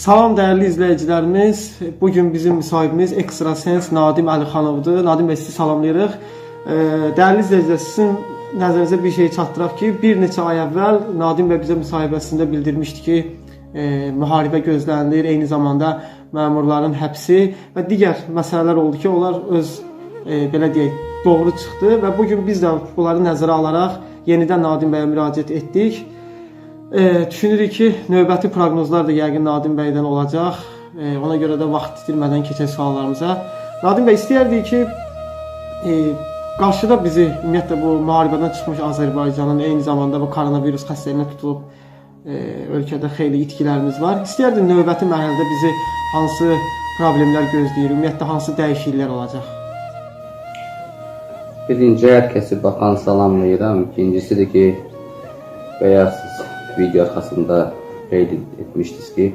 Salam dəyərli izləyicilərimiz. Bu gün bizim müsahibimiz Ekstrasens Nadim Əlixanovdur. Nadim bəy sizi salamlayırıq. Dəyərli izləyicilər, sizin nəzərinizə bir şey çatdıraq ki, bir neçə ay əvvəl Nadim bəy bizə müsahibəsində bildirmişdi ki, e, müharibə gözlənilir, eyni zamanda məmurların həbsi və digər məsələlər oldu ki, onlar öz e, belə deyək, doğru çıxdı və bu gün biz də bunları nəzərə alaraq yenidən Nadim bəyə müraciət etdik. E, düşünürük ki, növbəti proqnozlar da yəqin Nadim bəydən olacaq. E, ona görə də vaxt itirmədən keçək suallarımıza. Nadim bəy istəyərdik ki, e, qarşıda bizi ümumiyyətlə bu müharibədən çıxmış Azərbaycanın eyni zamanda bu koronavirus xəstəliyinə tutulub e, ölkədə xeyli itkilərimiz var. İstəyərdim növbəti mərhələdə bizi hansı problemlər gözləyir, ümumiyyətlə hansı dəyişikliklər olacaq? Birinci hər kəsi baxan salamlayıram. İkincisi də ki, bayaq video arxasında qeyd etmişdiniz ki,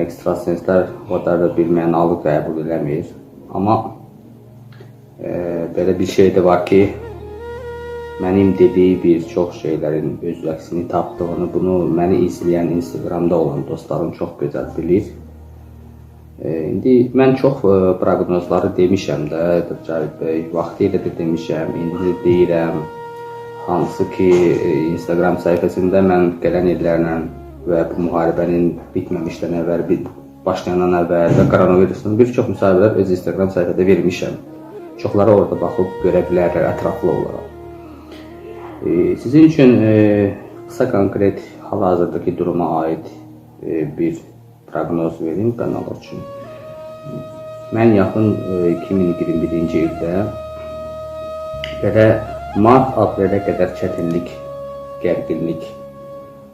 ekstrasenslər o qədər də bir mənalı qəbul eləmir. Amma e, belə bir şey də var ki, mənim dediyi bir çox şeylərin öz əksini tapdığını, bunu məni izləyən Instagramda olan dostlarım çox gözəl bilir. E, indi mən çox e, proqnozları demişəm də, Cavit bəy, vaxtilə də demişəm, indi də deyirəm. Hansı ki, e, Instagram səhifəsində mən gələn illərlə və bu müharibənin bitməmişdən əvvəl, başlayandan əvvəl və koronavirusun bir çox müsahibələr öz Instagram səhifədə vermişəm. Çoxları orada baxıb görə bilərlər ətraflı olaraq. E, sizin üçün e, qısa konkret hal-hazırdakı duruma aid e, bir proqnoz verim kanal üçün. Mən yaxın e, 2021-ci ildə belə mart-aprelə qədər çətinlik, gərginlik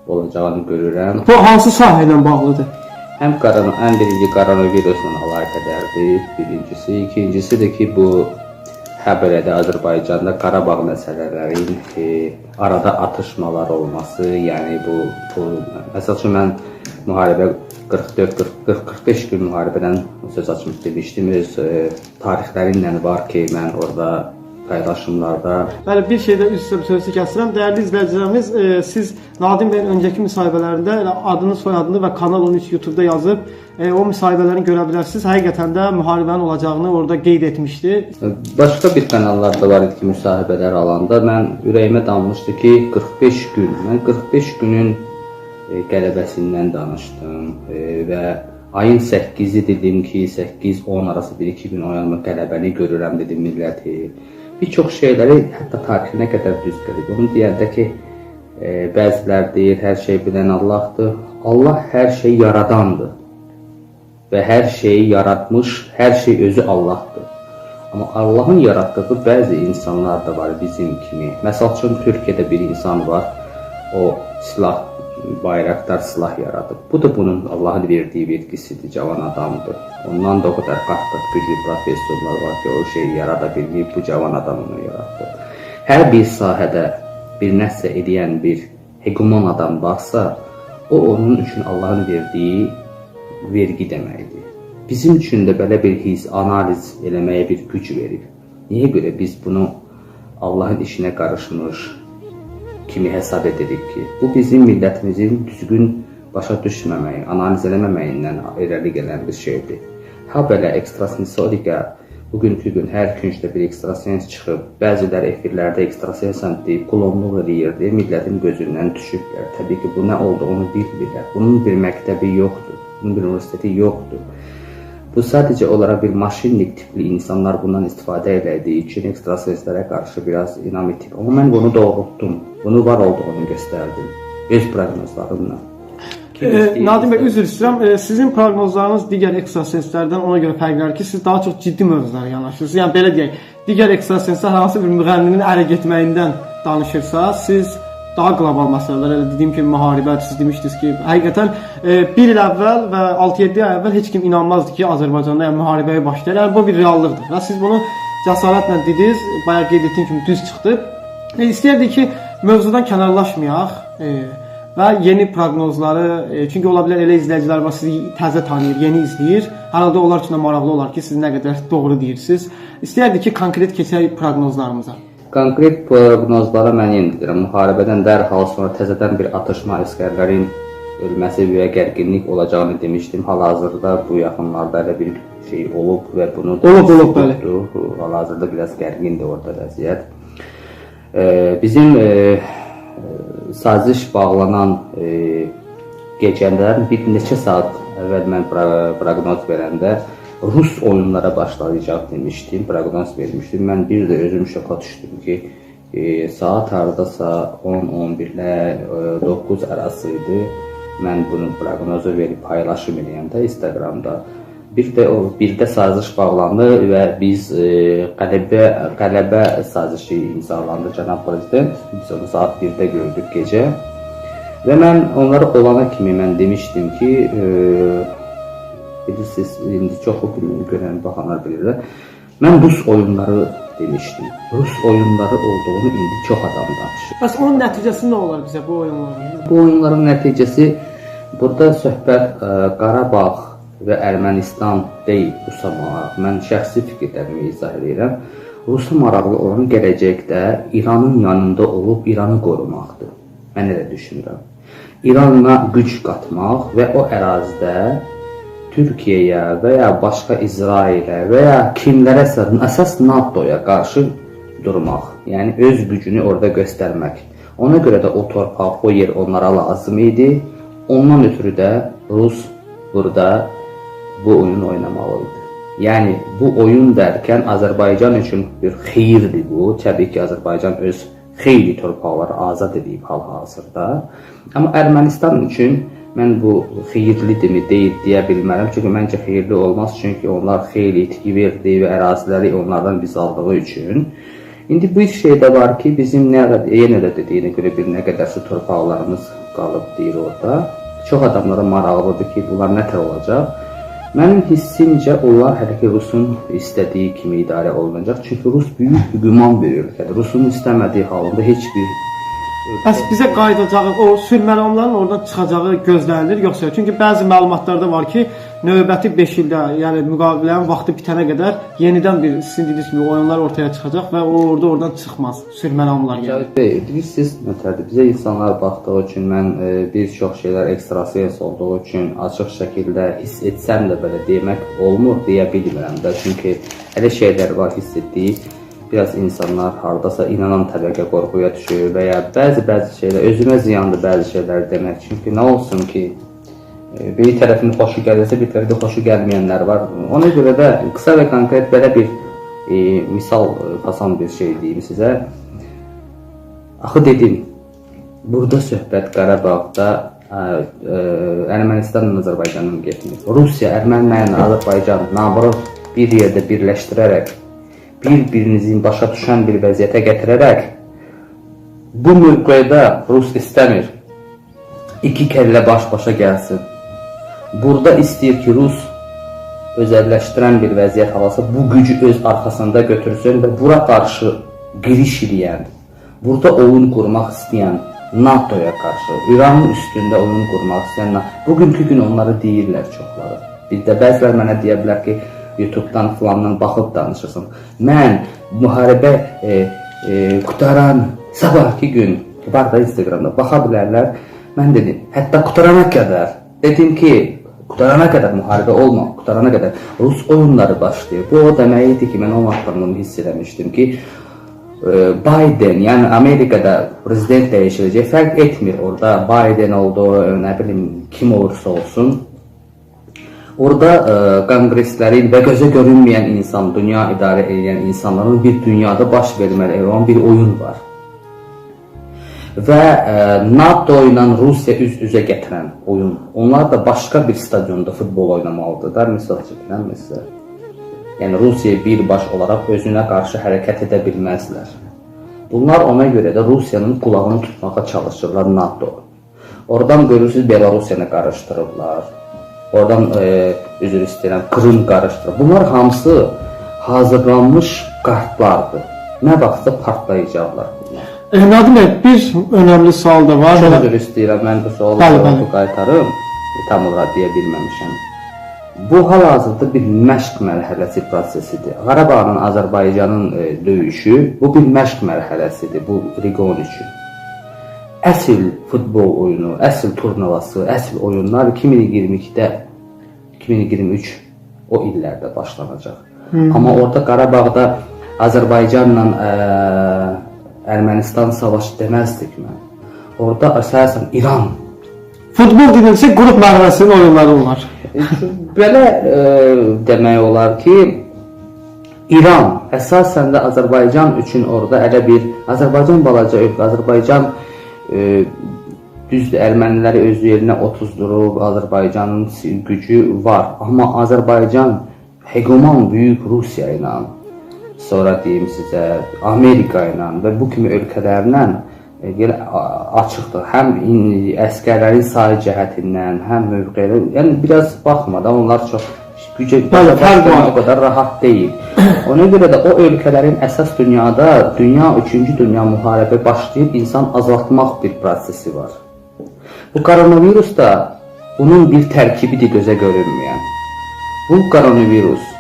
olacağını görürəm. Bu hansı sahə ilə bağlıdır? Həm korona, ən birinci koronavirusla əlaqədardır. Birincisi, ikincisi də ki, bu Həbərədə Azərbaycanda Qarabağ məsələlərinin e, arada atışmalar olması, yəni bu, bu məsəl üçün mən müharibə 44 40 45 gün müharibədən söz açmış demişdim. Öz e, tarixlərinlə var ki, mən orada paylaşımlarda Bəli, bir şeydə üst üstə sözü kəsirəm. Dəyərli izləyicilərimiz, e, siz Nadim bəyin öncəki müsahibələrində elə adını, soyadını və Kanal 13 YouTube-da yazıb e, o müsahibələrini görə bilərsiniz. Həqiqətən də müharibənin olacağını orada qeyd etmişdi. Başqa bir kanallarda var idi ki, müsahibələr alanda mən ürəyimə dammışdı ki, 45 gün, mən 45 günün e, qələbəsindən danışdım e, və ayın 8-i dedim ki, 8-10 arası 1-2 gün oyanma qələbəni görürəm dedim milləti. Bir çox şeyləri hətta tarixinə qədər düz gəlib. Onu deyəndə ki, e, bəzilər deyir, hər şey bilən Allahdır. Allah hər şey yaradandır və hər şeyi yaratmış, hər şey özü Allahdır. Amma Allahın yaratdığı bəzi insanlar da var bizim kimi. Məsəl üçün Türkiyədə bir insan var. O silah bayraqdar silah yaradıb. Bu da bunun Allahın verdiyi vergisidir, cavan adamdır. Ondan da o qədər qatdıq güclü professorlar var ki, o şeyi yarada bilməyib, bu cavan adam onu yaratdı. Hər bir sahədə bir nəsə edən bir hegemon adam varsa, o onun üçün Allahın verdiyi vergi deməkdir. Bizim üçün də belə bir his, analiz eləməyə bir güc verir. Niyə görə biz bunu Allahın işinə qarışmış, kimi hesab edirik ki, bu bizim millətimizin düzgün başa düşməməyi, analiz eləməməyindən irəli gələn bir şeydir. Ha belə ekstrasensorika bugünkü gün hər küncdə bir ekstrasens çıxıb, bəzilər efirlərdə ekstrasensam deyib qulonluq eləyirdi, millətin gözündən düşüblər. Təbii ki, bu nə olduğunu bilmirlər. Bunun bir məktəbi yoxdur, bunun bir universiteti yoxdur. Bu sadəcə olaraq bir maşinlik tipli insanlar bundan istifadə elədiyi üçün ekstrasenslərə qarşı biraz inam. Amma mən bunu doğrultdum. Bunu var olduğunu göstərdim. Öz proqnozlarımla. E, Nadim bəy, üzr istəyirəm. E, sizin proqnozlarınız digər ekstrasenslərdən ona görə fərqlidir ki, siz daha çox ciddi mövzulara yanaşırsınız. Yəni belə deyək, digər ekstrasenslər hansı bir müğənninin ərə getməyindən danışırsa, siz daha qlobal məsələlər, elə dediyim kimi müharibə, siz demişdiniz ki, həqiqətən e, 1 il əvvəl və 6-7 ay əvvəl heç kim inanmazdı ki, Azərbaycanda yəni müharibəyə başlayır. Yəni bu bir reallıqdır. Və siz bunu cəsarətlə dediniz, bayaq qeyd etdiyim kimi düz çıxdı. E, istəyirdik ki, mövzudan kənarlaşmayaq. E, və yeni proqnozları, e, çünki ola bilər elə izləyicilər var, sizi təzə tanıyır, yeni izləyir. Hər halda onlar üçün də maraqlı olar ki, siz nə qədər doğru deyirsiniz. İstəyirdik ki, konkret keçək proqnozlarımıza. Konkret proqnozlara mən yenə deyirəm, müharibədən dərhal sonra təzədən bir atışma əsgərlərin ölməsi və gərginlik olacağını demişdim. Hal-hazırda bu yaxınlarda elə bir şey olub və bunu Olub, olub, bəli. Hal-hazırda biraz gərgindir orada vəziyyət. E, bizim e, e, saziş bağlanan e, gecədən bir neçə saat əvvəl mən pro- proqnoz verəndə Rus oyunlara başlayacaq demişdim, proqnoz vermişdim. Mən bir də özüm şoka düşdüm ki, e, saat hardasa 10-11-lə 9 arası idi. Mən bunu proqnozu verib paylaşım eləyəndə Instagramda bir də o birdə saziş bağlandı və biz e, qələbə qələbə sazişi imzalandı cənab prezident. Biz onu saat 1-də gördük gecə. Və mən onlara olana kimi mən demişdim ki, e, bilirsiniz, indi bilmir, görən baxanlar bilirlər. Mən Rus oyunları demişdim. Rus oyunları olduğunu indi çox adam danışır. Bəs onun nəticəsi nə olar bizə bu oyunların? Bu oyunların nəticəsi burada söhbət ə, Qarabağ və Ermənistan deyil, Rusa maraq. Mən şəxsi fikirlərimi izah edirəm. Rusa maraqlı olan gələcəkdə İranın yanında olub İranı qorumaqdır. Mən elə düşünürəm. İranla güc qatmaq və o ərazidə Türkiyəyə və ya başqa İsrailə və ya kimlərəsə əsas NATO-ya qarşı durmaq. Yəni öz gücünü orada göstərmək. Ona görə də o torpaq, o yer onlara lazım idi. Ondan ötürü də Rus burada bu oyunu oynamalı idi. Yəni bu oyun dərkən Azərbaycan üçün bir xeyirdir bu. Təbii ki, Azərbaycan öz xeyli torpaqları azad edib hal-hazırda. Amma Ermənistan üçün mən bu xeyirlidirmi deyil deyə bilmərəm. Çünki məncə xeyirli olmaz, çünki onlar xeyli itki verdi və əraziləri onlardan biz aldığı üçün. İndi bir şey də var ki, bizim nə qədər yenə də dediyinə görə bir nə qədər su torpaqlarımız qalıb deyir orada. Çox adamlara maraqlıdır ki, bunlar nətər olacaq. Mənim hissimcə onlar hələ ki Rusun istədiyi kimi idarə olunacaq. Çünki Rus böyük güman bir ölkədir. Rusun istəmədiyi halında heç bir Bəs bizə qayıdacağı, o sülhməramların oradan çıxacağı gözlənilir yoxsa? Çünki bəzi məlumatlarda var ki, növbəti 5 ildə, yəni müqavilənin vaxtı bitənə qədər yenidən bir sizin dediyiniz kimi oyunlar ortaya çıxacaq və o orada oradan çıxmaz. Sülhməramlar yəni. Bey, bilirsiniz nətərdir? Bizə insanlar baxdığı üçün mən e, bir çox şeylər ekstrasens olduğu üçün açıq şəkildə hiss etsəm də belə demək olmur deyə bilmirəm də. Çünki elə şeylər var hiss etdiyi biraz insanlar hardasa inanan təbəqə qorxuya düşür və ya bəzi-bəzi şeylər özümə ziyandır bəzi şeylər demək. Çünki nə olsun ki, e, bir tərəfin xoşu gəlirsə, bir tərəfdə xoşu gəlməyənlər var. Ona görə də qısa və konkret belə bir e, misal e, tasan bir şey deyim sizə. Axı dedim, burada söhbət Qarabağda ə, ə, Ermənistanla Azərbaycanın getmir. Rusiya Ermənilərlə Azərbaycan nabrov bir yerdə birləşdirərək bir-birinizin başa düşən bir vəziyyətə gətirərək bu mövqedə Rus istəmir. İki kəllə baş-başa gəlsin. Burada istəyir ki, Rus özəlləşdirən bir vəziyyət alasa, bu gücü öz arxasında götürsün və bura qarşı giriş edən, burada oyun qurmaq istəyən NATO-ya qarşı, İranın üstündə oyun qurmaq istəyən, bugünkü gün onları deyirlər çoxları. Bir də bəzilər mənə deyə bilər ki, YouTube-dan filandan baxıb danışırsan. Mən müharibə e, e, qutaran sabahki gün var da Instagramda baxa bilərlər. Mən dedim, hətta qutarana qədər dedim ki, qutarana qədər müharibə olma, qutarana qədər Rus oyunları başlayır. Bu o demək ki, mən o vaxtdan bunu hiss etmişdim ki, e, Biden, yəni Amerikada prezident dəyişiləcək, fərq etmir orada Biden oldu, nə bilim kim olursa olsun. Orada ə, konqreslərin və gözə görünməyən insan, dünya idarə edən insanların bir dünyada baş verməli olan bir oyun var. Və ə, NATO ilə Rusiya üz-üzə gətirən oyun. Onlar da başqa bir stadionda futbol oynamalıdırlar, misal çəkirəm sizə. Yəni Rusiya birbaş olaraq özünə qarşı hərəkət edə bilməzlər. Bunlar ona görə də Rusiyanın qulağını tutmağa çalışırlar NATO. Oradan görürsüz Belarusiyanı qarışdırıblar. Oradan e, üzr istəyirəm, Krım qarışdırıb. Bunlar hamısı hazırlanmış kartlardır. Nə vaxtsa partlayacaqlar bunlar. E, Nadim bəy, bir önəmli sual da var. Çox üzr istəyirəm, mən bu sualı Bəli, bəli. qaytarım. Tam olaraq deyə bilməmişəm. Bu hal-hazırda bir məşq mərhələsi prosesidir. Qarabağın Azərbaycanın e, döyüşü bu bir məşq mərhələsidir bu region üçün. Əsl futbol oyunu, əsl turnuvası, əsl oyunlar 2022-də 2023 o illərdə başlanacaq. Amma orada Qarabağda Azərbaycanla ə, Ermənistan savaşı deməzdik mən. Orada əsasən İran Futbol dedikcə qrup mərhələsinin oyunları olar. belə ə, demək olar ki, İran əsasən də Azərbaycan üçün orada elə bir Azərbaycan balaca ölkə, Azərbaycan ə, düzdür erməniləri öz yerinə otuzdurub, Azərbaycanın gücü var, amma Azərbaycan hegemon böyük Rusiya ilə sonra deyim sizə Amerika ilə və bu kimi ölkələrlə e, yenə a- açıqdır. Həm in- əskərlərin sayı cəhətindən, həm mövqeləri, yəni biraz baxmadan onlar çox gücə o qədər rahat deyil. Ona görə də o ölkələrin əsas dünyada dünya 3-cü dünya müharibə başlayıb insan azaltmaq bir prosesi var. Bu koronavirus da bunun bir tərkibidir gözə görünməyən. Bu koronavirus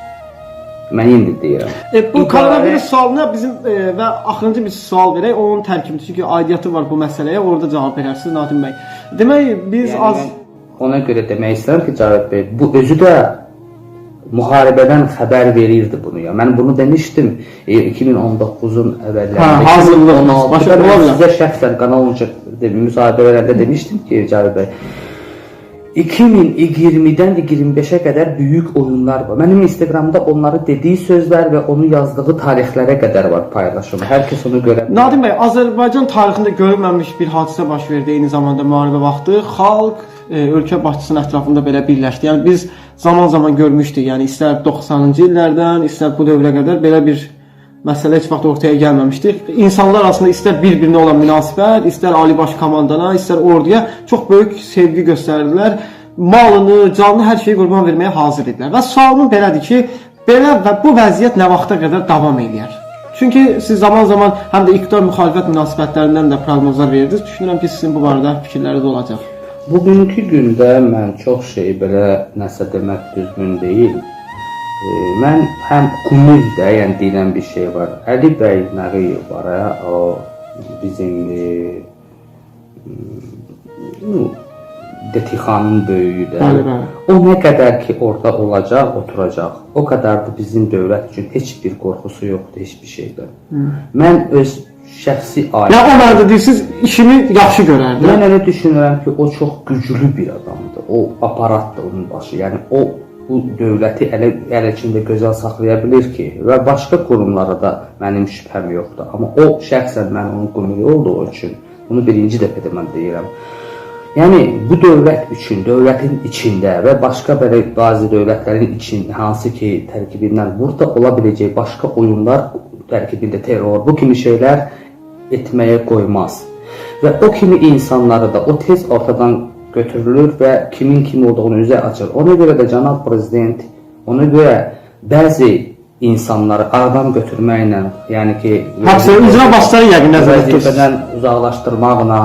mən indi deyirəm. E, bu İbarə- koronavirus sualına bizim e, və axırıncı bir sual verək. Onun tərkibi çünki aidiyyatı var bu məsələyə. Orada cavab verərsiniz Nadim bəy. Demək biz Yəni az ona görə demək istəyirəm ki, Cavit bəy, bu özü də müharibədən xəbər verirdi bunu ya. Mən bunu demişdim e, 2019-un əvvəllərində. Hə, hazırlıq, 2016-da başa mən ola bilər. sizə şəxsən Kanal 13 də müsahibə verəndə demişdim ki, Cavit bəy, 2020-dən 25-ə qədər böyük oyunlar var. Mənim Instagramda onları dediyi sözlər və onu yazdığı tarixlərə qədər var paylaşım. Hər kəs onu görə bilər. Nadim bəy, Azərbaycan tarixində görülməmiş bir hadisə baş verdi eyni zamanda müharibə vaxtı. Xalq ölkə başçısının ətrafında belə birləşdi. Yəni biz zaman-zaman görmüşdük. Yəni istər 90-cı illərdən, istər bu dövrə qədər belə bir məsələ heç vaxt ortaya gəlməmişdi. İnsanlar arasında istər bir-birinə olan münasibət, istər ali baş komandana, istər orduya çox böyük sevgi göstərdilər. Malını, canını, hər şeyi qurban verməyə hazır idilər. Və sualım belədir ki, belə və bu vəziyyət nə vaxta qədər davam eləyər? Çünki siz zaman-zaman həm də iqtidar müxalifət münasibətlərindən də proqnozlar verirdiniz. Düşünürəm ki, sizin bu barədə fikirləriniz olacaq. Bugünkü gündə mən çox şey belə nəsə demək düzgün deyil. E, mən həm Qumildə, yəni deyilən bir şey var. Əli bəy Nəğiyev var, hə, o bizim e, Detixanın böyüyü də. Bəli, bəli. O nə qədər ki orada olacaq, oturacaq. O qədər də bizim dövlət üçün heç bir qorxusu yoxdur, heç bir şeydən. Mən öz şəxsi Yəni ailəm o məndə deyirsiz, işimi yaxşı görərdi. Mən elə düşünürəm ki, o çox güclü bir adamdır. O aparatdır onun başı. Yəni o bu dövləti elə əl içində gözəl saxlaya bilər ki, və başqa qurumlara da mənim şübhəm yoxdur. Amma o şəxsən mən onun qumili olduğu üçün bunu birinci dəfədə mən deyirəm. Yəni bu dövlət üçün, dövlətin içində və başqa belə bəzi dövlətlərin için hansı ki tərkibindən burada ola biləcək başqa oyunlar tərkibində terror, bu kimi şeylər etməyə qoymaz. Və o kimi insanları da o tez ortadan götürülür və kimin kim olduğunu üzə açır. Ona görə də cənab prezident ona görə bəzi insanları aradan götürməklə, yəni ki, Həbsə icra başları yəqin nəzərdə vəzifədən uzaqlaşdırmaqla,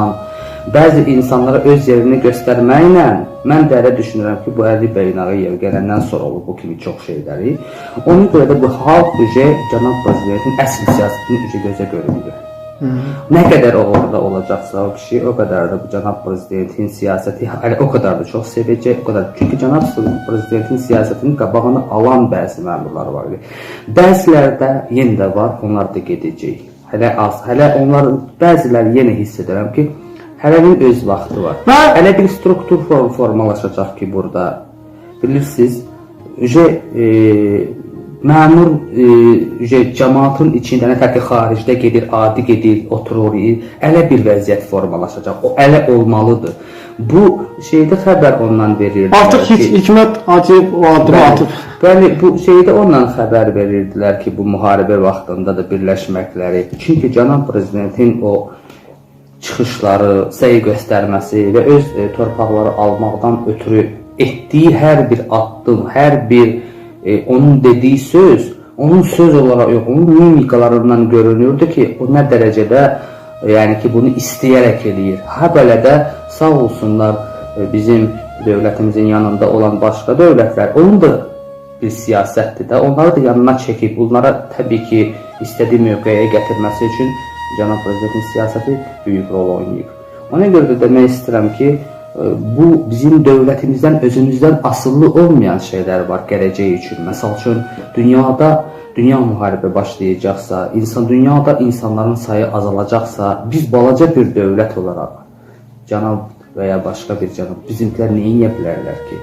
bəzi insanlara öz yerini göstərməklə mən də elə düşünürəm ki, bu Əli bəy Nağıyev gələndən sonra olub bu kimi çox şeyləri. Ona görə də bu xalq ücə cənab prezidentin əsl siyasətini ücə gözə görünür. Nə qədər o orada olacaqsa o kişi, o qədər də bu cənab prezidentin siyasəti hələ o qədər də çox sevəcək, o qədər. Çünki cənab prezidentin siyasətinin qabağını alan bəzi məmurlar var idi. Bəziləri də yenə də var, onlar da gedəcək. Hələ az, hələ onlar bəziləri yenə hiss edirəm ki, hələnin öz vaxtı var. Hələ bir struktur form formalaşacaq ki, burada bilirsiniz, ücə e, məmur e, cəmaatın içində nə tək ki, xaricdə gedir, adi gedir, oturur, elə bir vəziyyət formalaşacaq. O elə olmalıdır. Bu şeydə xəbər ondan verirdi. Artıq hiç Hikmət Hacıyev o addımı atıb. bəli, bu şeydə ondan xəbər verirdilər ki, bu müharibə vaxtında da birləşməkləri. Çünki cənab prezidentin o çıxışları, səy göstərməsi və öz e, torpaqları almaqdan ötürü etdiyi hər bir addım, hər bir e, onun dediyi söz, onun söz olaraq yox, onun mimikalarından görünürdü ki, o nə dərəcədə e, yəni ki, bunu istəyərək eləyir. Ha belə də sağ olsunlar e, bizim dövlətimizin yanında olan başqa dövlətlər, onun da bir siyasətdir də. Onları da yanına çəkib, bunlara təbii ki, istədiyi mövqeyə gətirməsi üçün cənab prezidentin siyasəti böyük rol oynayır. Ona görə də demək istəyirəm ki, bu bizim dövlətimizdən, özümüzdən asıllı olmayan şeylər var gələcək üçün. Məsəl üçün dünyada dünya müharibə başlayacaqsa, insan dünyada insanların sayı azalacaqsa, biz balaca bir dövlət olaraq cənab və ya başqa bir cənab bizimkilər nə edə bilərlər ki?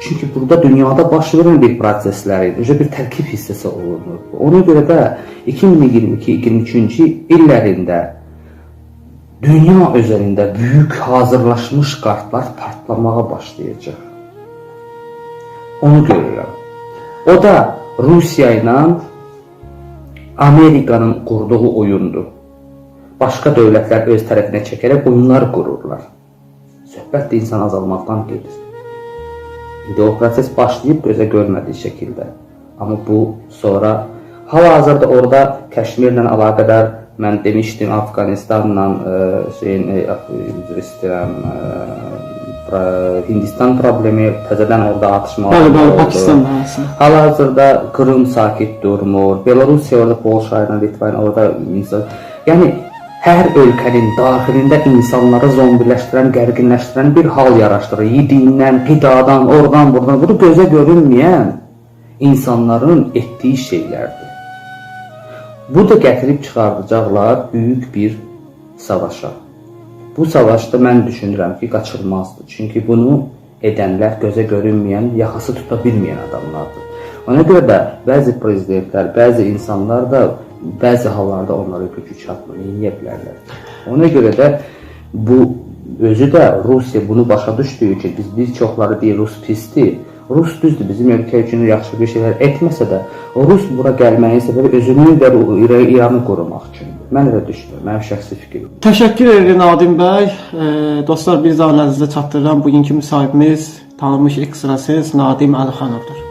Çünki burada dünyada baş verən bir proseslərin necə bir tərkib hissəsi olunur. Ona görə də 2022-2023-cü illərində dünya üzərində böyük hazırlaşmış kartlar partlamağa başlayacaq. Onu görürəm. O da Rusiya ilə Amerikanın qurduğu oyundur. Başqa dövlətlər öz tərəfinə çəkərək oyunlar qururlar. Söhbət də insan azalmaqdan gedir. İndi o proses başlayıb gözə görmədiyi şəkildə. Amma bu sonra hal-hazırda orada Kəşmirlə əlaqədar mən demişdim Afqanistanla e, şeyin e, üzr istəyirəm e, pra- Hindistan problemi təzədən orada atışmalar Bəli, bəli. Pakistan arasında. Hal-hazırda Qırım sakit durmur. Belorusiya orada Polşa ilə Litva ilə orada insan. Yəni hər ölkənin daxilində insanları zombiləşdirən, gərginləşdirən bir hal yaraşdırır. Yediyindən, qidadan, oradan, buradan. Bu da gözə görünməyən insanların etdiyi şeylərdir. Bu da gətirib çıxardacaqlar böyük bir savaşa. Bu savaşda mən düşünürəm ki, qaçılmazdır. Çünki bunu edənlər gözə görünməyən, yaxası tuta bilməyən adamlardır. Ona görə də bəzi prezidentlər, bəzi insanlar da bəzi hallarda onlara gücü çatmır, eləyə bilərlər. Ona görə də bu özü də Rusiya bunu başa düşdüyü üçün biz bir çoxları deyir Rus pisdir. Rus düzdür bizim ölkə üçün yaxşı bir şeylər etməsə də, Rus bura gəlməyin səbəbi özünü və İra- İranı qorumaq üçündür. Mən elə düşünürəm, mənim şəxsi fikrim. Təşəkkür edirəm Nadim bəy. E, dostlar bir daha nəzərinizə çatdırıram bugünkü müsahibimiz tanınmış ekstrasens Nadim Əlixanovdur.